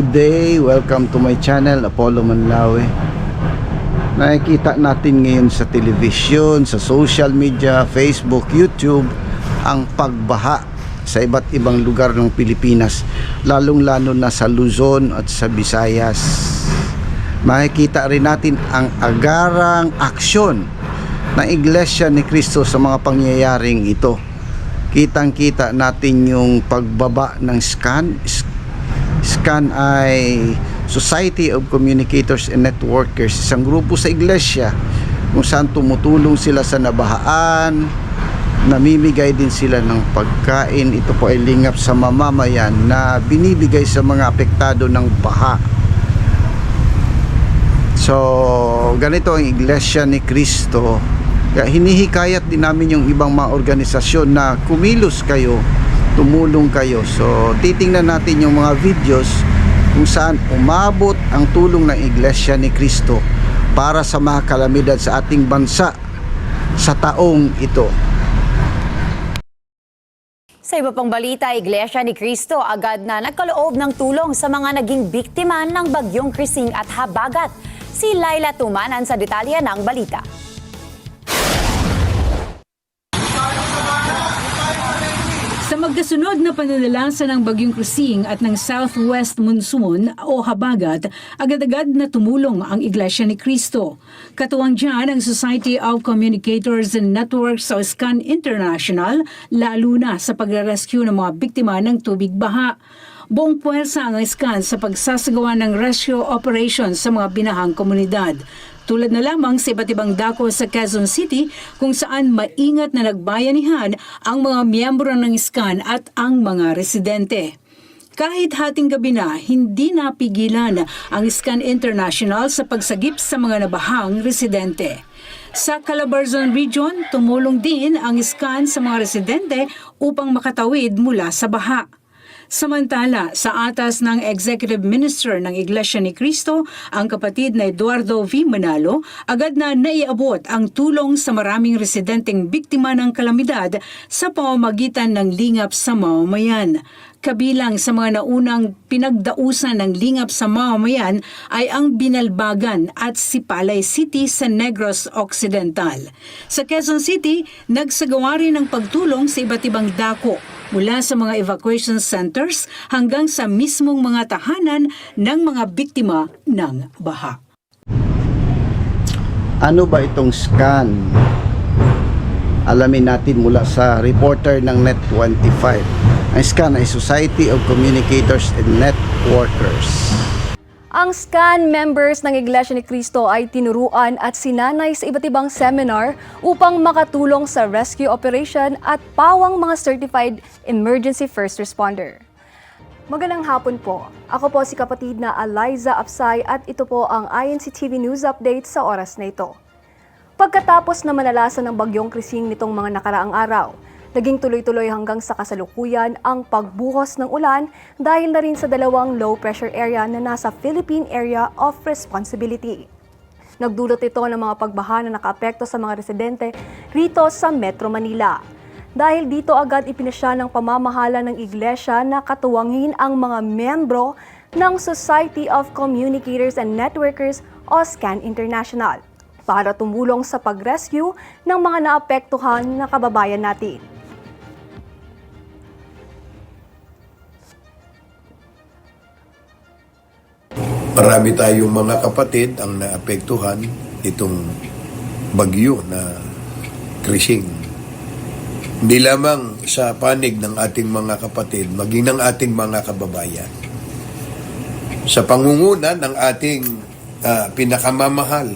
Good day, welcome to my channel, Apollo Manlawe. Nakikita natin ngayon sa television, sa social media, Facebook, YouTube, ang pagbaha sa iba't ibang lugar ng Pilipinas, lalong-lalo na sa Luzon at sa Visayas. Makikita rin natin ang agarang aksyon ng Iglesia ni Cristo sa mga pangyayaring ito. Kitang-kita natin yung pagbaba ng scan, SCAN ay Society of Communicators and Networkers, isang grupo sa iglesia kung saan tumutulong sila sa nabahaan, namimigay din sila ng pagkain. Ito po ay lingap sa mamamayan na binibigay sa mga apektado ng baha. So, ganito ang iglesia ni Kristo. Kaya hinihikayat din namin yung ibang mga organisasyon na kumilos kayo tumulong kayo. So, titingnan natin yung mga videos kung saan umabot ang tulong ng Iglesia ni Kristo para sa mga kalamidad sa ating bansa sa taong ito. Sa iba pang balita, Iglesia ni Cristo agad na nagkaloob ng tulong sa mga naging biktima ng bagyong Krising at Habagat. Si Laila Tumanan sa detalye ng balita. Sa magkasunod na pananalasa ng Bagyong Krising at ng Southwest Monsoon o Habagat, agad-agad na tumulong ang Iglesia ni Cristo. Katuwang dyan ang Society of Communicators and Networks o SCAN International, lalo na sa pagre-rescue ng mga biktima ng tubig baha. Buong puwersa ang SCAN sa pagsasagawa ng rescue operations sa mga binahang komunidad. Tulad na lamang sa iba't ibang dako sa Quezon City kung saan maingat na nagbayanihan ang mga miyembro ng SCAN at ang mga residente. Kahit hating gabi na, hindi napigilan ang SCAN International sa pagsagip sa mga nabahang residente. Sa Calabarzon Region, tumulong din ang SCAN sa mga residente upang makatawid mula sa baha. Samantala, sa atas ng Executive Minister ng Iglesia ni Cristo, ang kapatid na Eduardo V. Manalo, agad na naiabot ang tulong sa maraming residenteng biktima ng kalamidad sa pamamagitan ng lingap sa mamamayan. Kabilang sa mga naunang pinagdausan ng lingap sa mamamayan ay ang Binalbagan at Sipalay City sa Negros Occidental. Sa Quezon City, nagsagawa rin ng pagtulong sa iba't ibang dako mula sa mga evacuation centers hanggang sa mismong mga tahanan ng mga biktima ng baha. Ano ba itong scan? Alamin natin mula sa reporter ng Net25. Ang scan ay Society of Communicators and Networkers. Ang SCAN members ng Iglesia ni Cristo ay tinuruan at sinanay sa iba't ibang seminar upang makatulong sa rescue operation at pawang mga certified emergency first responder. Magandang hapon po. Ako po si kapatid na Eliza Apsay at ito po ang INC TV News Update sa oras na ito. Pagkatapos na manalasan ng bagyong krising nitong mga nakaraang araw, naging tuloy-tuloy hanggang sa kasalukuyan ang pagbuhos ng ulan dahil na rin sa dalawang low pressure area na nasa Philippine Area of Responsibility. Nagdulot ito ng mga pagbaha na nakaapekto sa mga residente rito sa Metro Manila. Dahil dito agad ipinasya ng pamamahala ng iglesia na katuwangin ang mga membro ng Society of Communicators and Networkers o SCAN International para tumulong sa pag-rescue ng mga naapektuhan na kababayan natin. Marami tayong mga kapatid ang naapektuhan itong bagyo na krising. Hindi lamang sa panig ng ating mga kapatid, maging ng ating mga kababayan. Sa pangunguna ng ating ah, pinakamamahal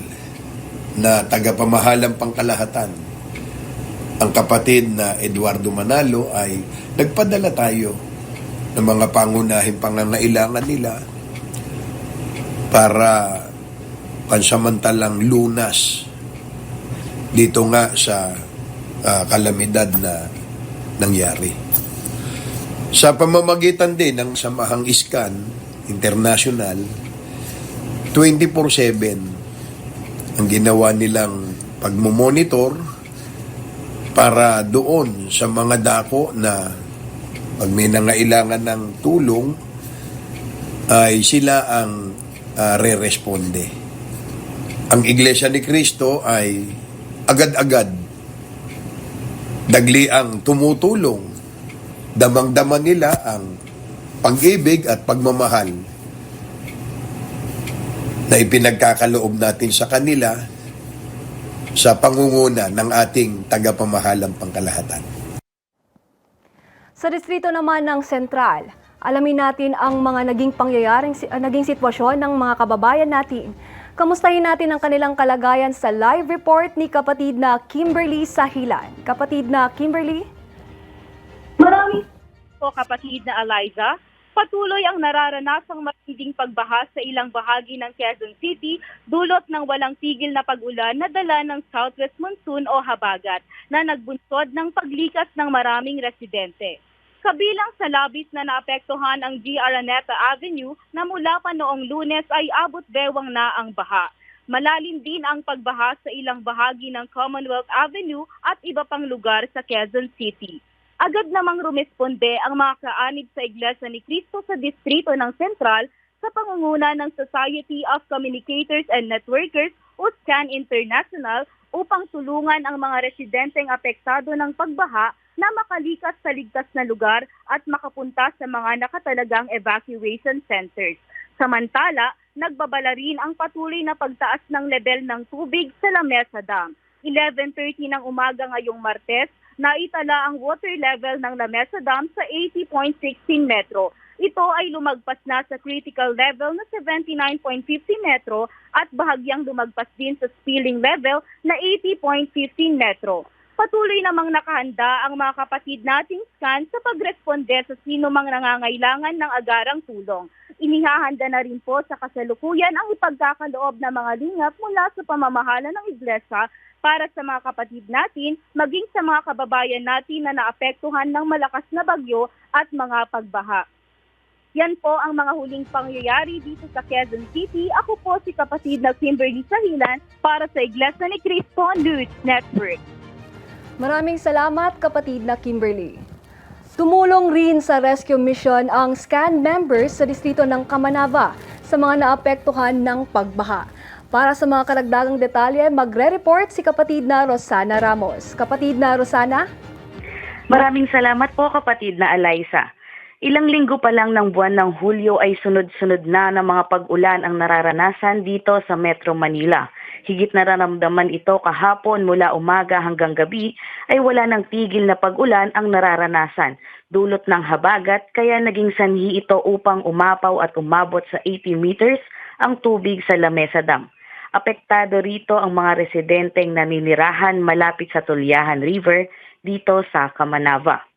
na tagapamahalang pangkalahatan, ang kapatid na Eduardo Manalo ay nagpadala tayo ng mga pangunahing pangangailangan nila para pansamantalang lunas dito nga sa ah, kalamidad na nangyari. Sa pamamagitan din ng Samahang Iskan International, 24-7 ang ginawa nilang pagmumonitor para doon sa mga dako na pag may nangailangan ng tulong ay sila ang ah, re-responde. Ang Iglesia ni Cristo ay agad-agad dagli ang tumutulong. Damang-dama nila ang pag-ibig at pagmamahal na ipinagkakaloob natin sa kanila sa pangunguna ng ating tagapamahalang pangkalahatan. Sa distrito naman ng Sentral, alamin natin ang mga naging pangyayaring naging sitwasyon ng mga kababayan natin. Kamustahin natin ang kanilang kalagayan sa live report ni kapatid na Kimberly Sahilan. Kapatid na Kimberly? Marami po kapatid na Eliza, patuloy ang nararanasang matinding pagbaha sa ilang bahagi ng Quezon City dulot ng walang tigil na pag-ulan na dala ng southwest monsoon o habagat na nagbunsod ng paglikas ng maraming residente. Kabilang sa labis na naapektuhan ang G. Araneta Avenue na mula pa noong lunes ay abot bewang na ang baha. Malalim din ang pagbaha sa ilang bahagi ng Commonwealth Avenue at iba pang lugar sa Quezon City. Agad namang rumisponde ang mga kaanib sa Iglesia ni Cristo sa distrito ng Sentral sa pangunguna ng Society of Communicators and Networkers o SCAN International upang tulungan ang mga residenteng apektado ng pagbaha na makalikas sa ligtas na lugar at makapunta sa mga nakatalagang evacuation centers. Samantala, nagbabala rin ang patuloy na pagtaas ng level ng tubig sa Lamesa Dam. 11.30 ng umaga ngayong Martes, naitala ang water level ng Lamesa Dam sa 80.16 metro. Ito ay lumagpas na sa critical level na 79.50 metro at bahagyang lumagpas din sa spilling level na 80.15 metro. Patuloy namang nakahanda ang mga kapatid nating scan sa pagresponde sa sino mang nangangailangan ng agarang tulong. Inihahanda na rin po sa kasalukuyan ang ipagkakaloob ng mga lingap mula sa pamamahala ng iglesia para sa mga kapatid natin, maging sa mga kababayan natin na naapektuhan ng malakas na bagyo at mga pagbaha. Yan po ang mga huling pangyayari dito sa Quezon City. Ako po si kapatid na Kimberly Sahilan para sa Iglesia ni Cristo News Network. Maraming salamat kapatid na Kimberly. Tumulong rin sa rescue mission ang SCAN members sa distrito ng Kamanava sa mga naapektuhan ng pagbaha. Para sa mga karagdagang detalye, magre-report si kapatid na Rosana Ramos. Kapatid na Rosana? Maraming salamat po kapatid na Eliza. Ilang linggo pa lang ng buwan ng Hulyo ay sunod-sunod na ng mga pag-ulan ang nararanasan dito sa Metro Manila. Higit nararamdaman ito kahapon mula umaga hanggang gabi ay wala ng tigil na pag-ulan ang nararanasan. Dulot ng habagat kaya naging sanhi ito upang umapaw at umabot sa 80 meters ang tubig sa Lamesa Dam. Apektado rito ang mga residenteng naninirahan malapit sa Tulyahan River dito sa Kamanava.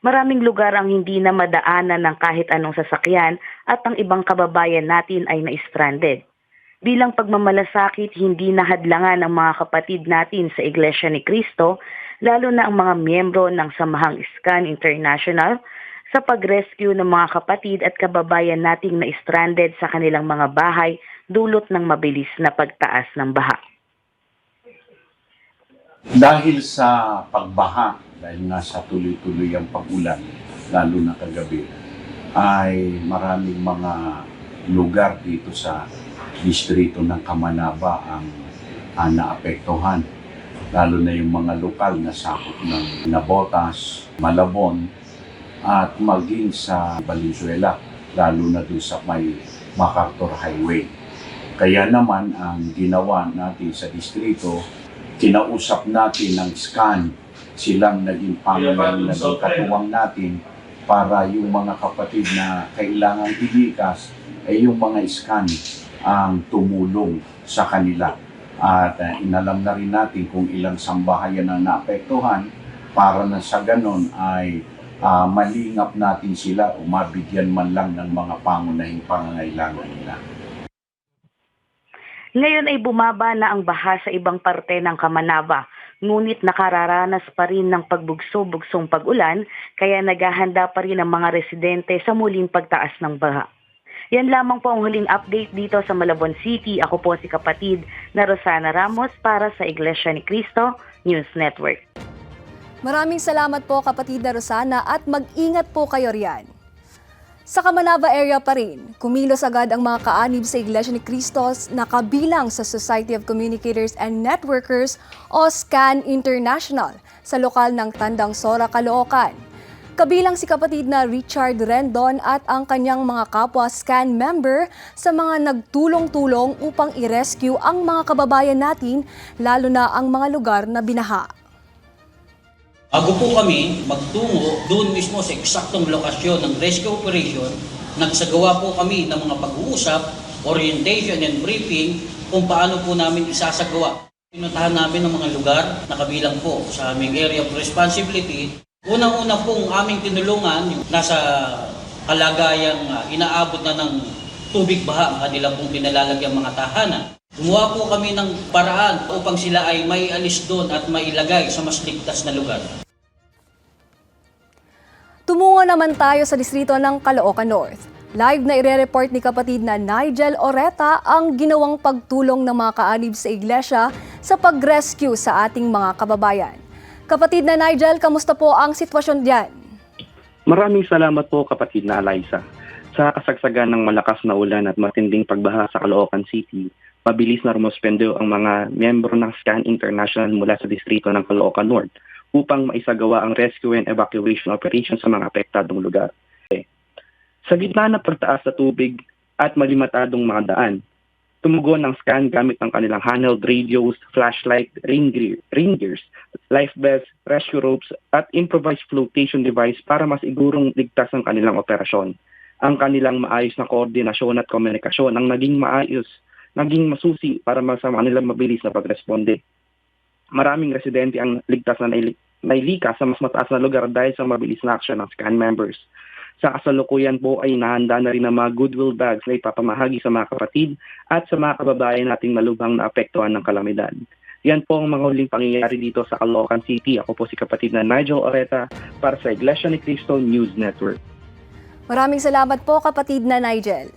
Maraming lugar ang hindi na madaanan ng kahit anong sasakyan at ang ibang kababayan natin ay na-stranded. Bilang pagmamalasakit, hindi nahadlangan ang mga kapatid natin sa Iglesia ni Cristo, lalo na ang mga miyembro ng Samahang Scan International, sa pag-rescue ng mga kapatid at kababayan nating na-stranded sa kanilang mga bahay dulot ng mabilis na pagtaas ng baha. Dahil sa pagbaha, dahil nga sa tuloy-tuloy ang pag-ulan, lalo na kagabi, ay maraming mga lugar dito sa distrito ng Kamanaba ang, ang naapektuhan. Lalo na yung mga lokal na sakop ng Nabotas, Malabon, at maging sa Valenzuela, lalo na doon sa may MacArthur Highway. Kaya naman ang ginawa natin sa distrito, kinausap natin ng scan, silang naging pangalan, naging katuwang natin para yung mga kapatid na kailangan ilikas ay yung mga scan ang tumulong sa kanila. At uh, inalam na rin natin kung ilang sambahayan ang naapektuhan para na sa ganon ay ah, malingap natin sila o mabigyan man lang ng mga pangunahing pangangailangan nila. Ngayon ay bumaba na ang baha sa ibang parte ng Kamanava, ngunit nakararanas pa rin ng pagbugso-bugsong pag-ulan kaya naghahanda pa rin ang mga residente sa muling pagtaas ng baha. Yan lamang po ang huling update dito sa Malabon City. Ako po si kapatid na Rosana Ramos para sa Iglesia ni Cristo News Network. Maraming salamat po kapatid na Rosana at mag-ingat po kayo riyan. Sa Kamanava area pa rin, kumilos agad ang mga kaanib sa Iglesia ni Cristo na kabilang sa Society of Communicators and Networkers o SCAN International sa lokal ng Tandang Sora, Caloocan. Kabilang si kapatid na Richard Rendon at ang kanyang mga kapwa SCAN member sa mga nagtulong-tulong upang i-rescue ang mga kababayan natin, lalo na ang mga lugar na binaha. Bago po kami magtungo doon mismo sa eksaktong lokasyon ng rescue operation, nagsagawa po kami ng mga pag-uusap, orientation and briefing kung paano po namin isasagawa. Pinuntahan namin ng mga lugar na kabilang po sa aming area of responsibility. Unang-una pong aming tinulungan, yung nasa kalagayang ah, inaabot na ng tubig baha ang kanilang pong pinalalagyan mga tahanan. Gumawa po kami ng paraan upang sila ay may alis doon at mailagay sa mas ligtas na lugar. Tumungo naman tayo sa distrito ng Caloocan North. Live na ire-report ni kapatid na Nigel Oreta ang ginawang pagtulong ng mga kaanib sa iglesia sa pag-rescue sa ating mga kababayan. Kapatid na Nigel, kamusta po ang sitwasyon diyan? Maraming salamat po kapatid na Eliza. Sa kasagsagan ng malakas na ulan at matinding pagbaha sa Caloocan City, mabilis na rumospendo ang mga miyembro ng SCAN International mula sa distrito ng Caloocan North upang maisagawa ang rescue and evacuation operation sa mga apektadong lugar. Sa gitna ng pagtaas sa tubig at malimatadong mga daan, tumugon ng SCAN gamit ang kanilang handheld radios, flashlight, ring, gear, gears, life vests, rescue ropes, at improvised flotation device para mas igurong ligtas ang kanilang operasyon. Ang kanilang maayos na koordinasyon at komunikasyon ang naging maayos, naging masusi para sa kanilang mabilis na pagresponde. Maraming residente ang ligtas na naili- nailika sa mas mataas na lugar dahil sa mabilis na aksyon ng SCAN members. Sa kasalukuyan po ay nahanda na rin ang mga goodwill bags na ipapamahagi sa mga kapatid at sa mga kababayan nating malubhang naapektuhan ng kalamidad. Yan po ang mga huling pangyayari dito sa Caloocan City. Ako po si kapatid na Nigel Oreta para sa Iglesia ni Cristo News Network. Maraming salamat po kapatid na Nigel.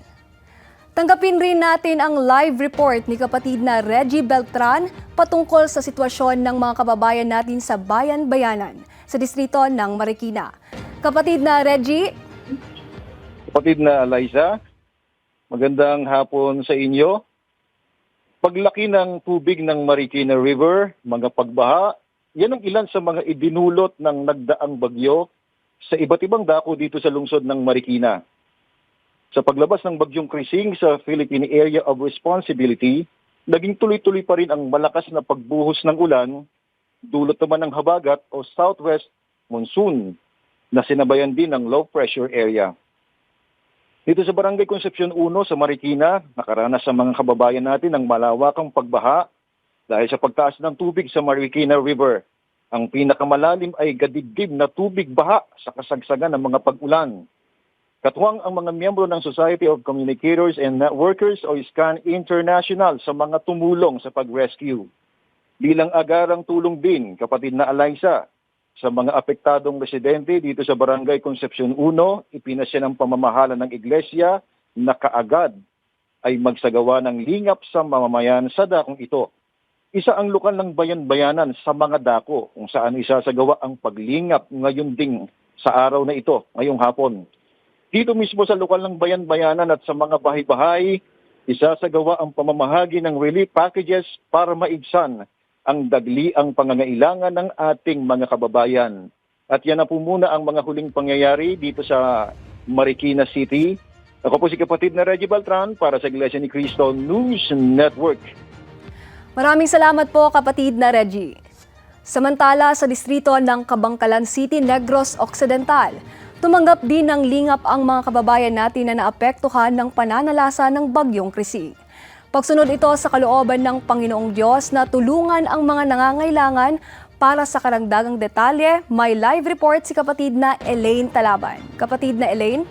Tanggapin rin natin ang live report ni kapatid na Reggie Beltran patungkol sa sitwasyon ng mga kababayan natin sa Bayan-Bayanan sa distrito ng Marikina. Kapatid na Reggie, Kapatid na Eliza, magandang hapon sa inyo. Paglaki ng tubig ng Marikina River, mga pagbaha, yan ang ilan sa mga idinulot ng nagdaang bagyo sa iba't ibang dako dito sa lungsod ng Marikina. Sa paglabas ng bagyong Krising sa Philippine Area of Responsibility, naging tuloy-tuloy pa rin ang malakas na pagbuhos ng ulan, dulot naman ng habagat o southwest monsoon na sinabayan din ng low pressure area. Dito sa Barangay Concepcion 1 sa Marikina, nakaranas sa mga kababayan natin ng malawakang pagbaha dahil sa pagtaas ng tubig sa Marikina River. Ang pinakamalalim ay gadibdib na tubig baha sa kasagsagan ng mga pag-ulan. Katuwang ang mga miyembro ng Society of Communicators and Networkers o SCAN International sa mga tumulong sa pag-rescue. Bilang agarang tulong din, kapatid na Eliza, sa mga apektadong residente dito sa Barangay Concepcion 1, ipinasya ng pamamahala ng iglesia na kaagad ay magsagawa ng lingap sa mamamayan sa dakong ito. Isa ang lokal ng bayan-bayanan sa mga dako kung saan isasagawa ang paglingap ngayon ding sa araw na ito, ngayong hapon. Dito mismo sa lokal ng bayan-bayanan at sa mga bahay-bahay, isasagawa ang pamamahagi ng relief packages para maibsan ang dagli ang pangangailangan ng ating mga kababayan. At yan na po muna ang mga huling pangyayari dito sa Marikina City. Ako po si kapatid na Reggie Beltran para sa Iglesia ni Cristo News Network. Maraming salamat po kapatid na Reggie. Samantala sa distrito ng Kabangkalan City, Negros Occidental, tumanggap din ng lingap ang mga kababayan natin na naapektuhan ng pananalasa ng bagyong Krising. Pagsunod ito sa kalooban ng Panginoong Diyos na tulungan ang mga nangangailangan para sa karagdagang detalye, may live report si kapatid na Elaine Talaban. Kapatid na Elaine?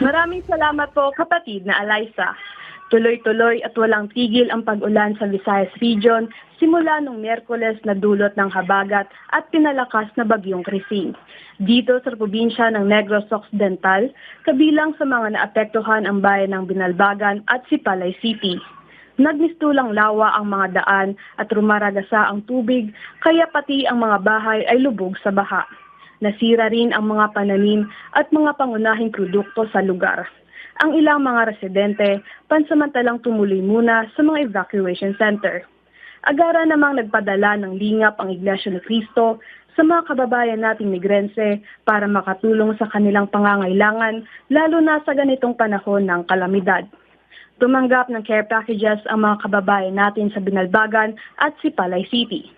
Maraming salamat po kapatid na Eliza. Tuloy-tuloy at walang tigil ang pag-ulan sa Visayas Region simula nung Miyerkules na dulot ng habagat at pinalakas na bagyong Krising. Dito sa probinsya ng Negros Occidental, kabilang sa mga naapektuhan ang bayan ng Binalbagan at Sipalay City. Nagmistulang lawa ang mga daan at rumaragasa ang tubig kaya pati ang mga bahay ay lubog sa baha. Nasira rin ang mga pananim at mga pangunahing produkto sa lugar. Ang ilang mga residente pansamantalang tumuloy muna sa mga evacuation center. Agara namang nagpadala ng lingap ang Iglesia ni Cristo sa mga kababayan nating migrense para makatulong sa kanilang pangangailangan lalo na sa ganitong panahon ng kalamidad. Tumanggap ng care packages ang mga kababayan natin sa Binalbagan at Sipalay City.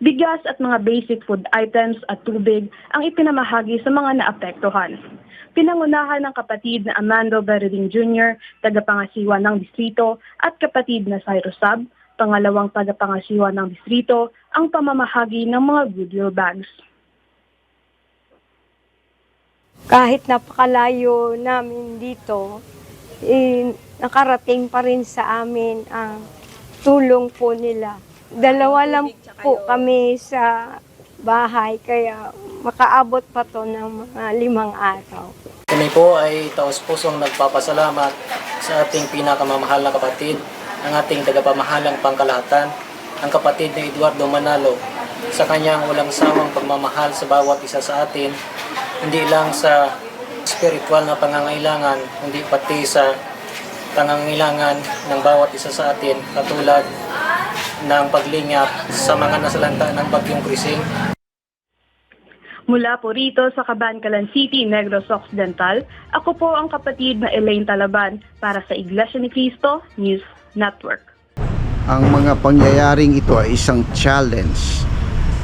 Bigas at mga basic food items at tubig ang ipinamahagi sa mga naapektuhan. Pinangunahan ng kapatid na Amando Bereding Jr., tagapangasiwa ng distrito, at kapatid na Cyrus Sab, pangalawang tagapangasiwa ng distrito, ang pamamahagi ng mga Goodwill bags. kahit napakalayo namin dito, eh, nakarating pa rin sa amin ang tulong po nila. Dalawa lang po kami sa bahay, kaya makaabot pa to ng mga limang araw. Kami po ay taos pusong nagpapasalamat sa ating pinakamamahal na kapatid, ang ating tagapamahalang pangkalahatan, ang kapatid na Eduardo Manalo, sa kanyang walang sawang pagmamahal sa bawat isa sa atin, hindi lang sa spiritual na pangangailangan, hindi pati sa pangangailangan ng bawat isa sa atin, katulad ng paglingap sa mga nasalanta ng bagyong krising, Mula po rito sa Cabancalan City, Negros Occidental, ako po ang kapatid na Elaine Talaban para sa Iglesia ni Cristo News Network. Ang mga pangyayaring ito ay isang challenge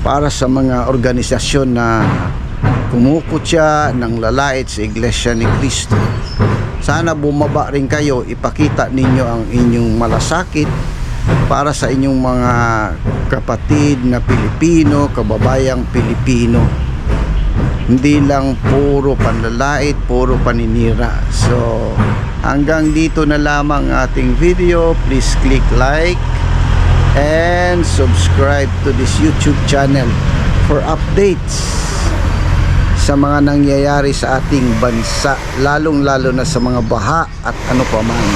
para sa mga organisasyon na kumukutya ng lalait sa Iglesia ni Cristo. Sana bumaba rin kayo, ipakita ninyo ang inyong malasakit para sa inyong mga kapatid na Pilipino, kababayang Pilipino. Hindi lang puro panlalait, puro paninira. So, hanggang dito na lamang ating video. Please click like and subscribe to this YouTube channel for updates sa mga nangyayari sa ating bansa lalong lalo na sa mga baha at ano pa man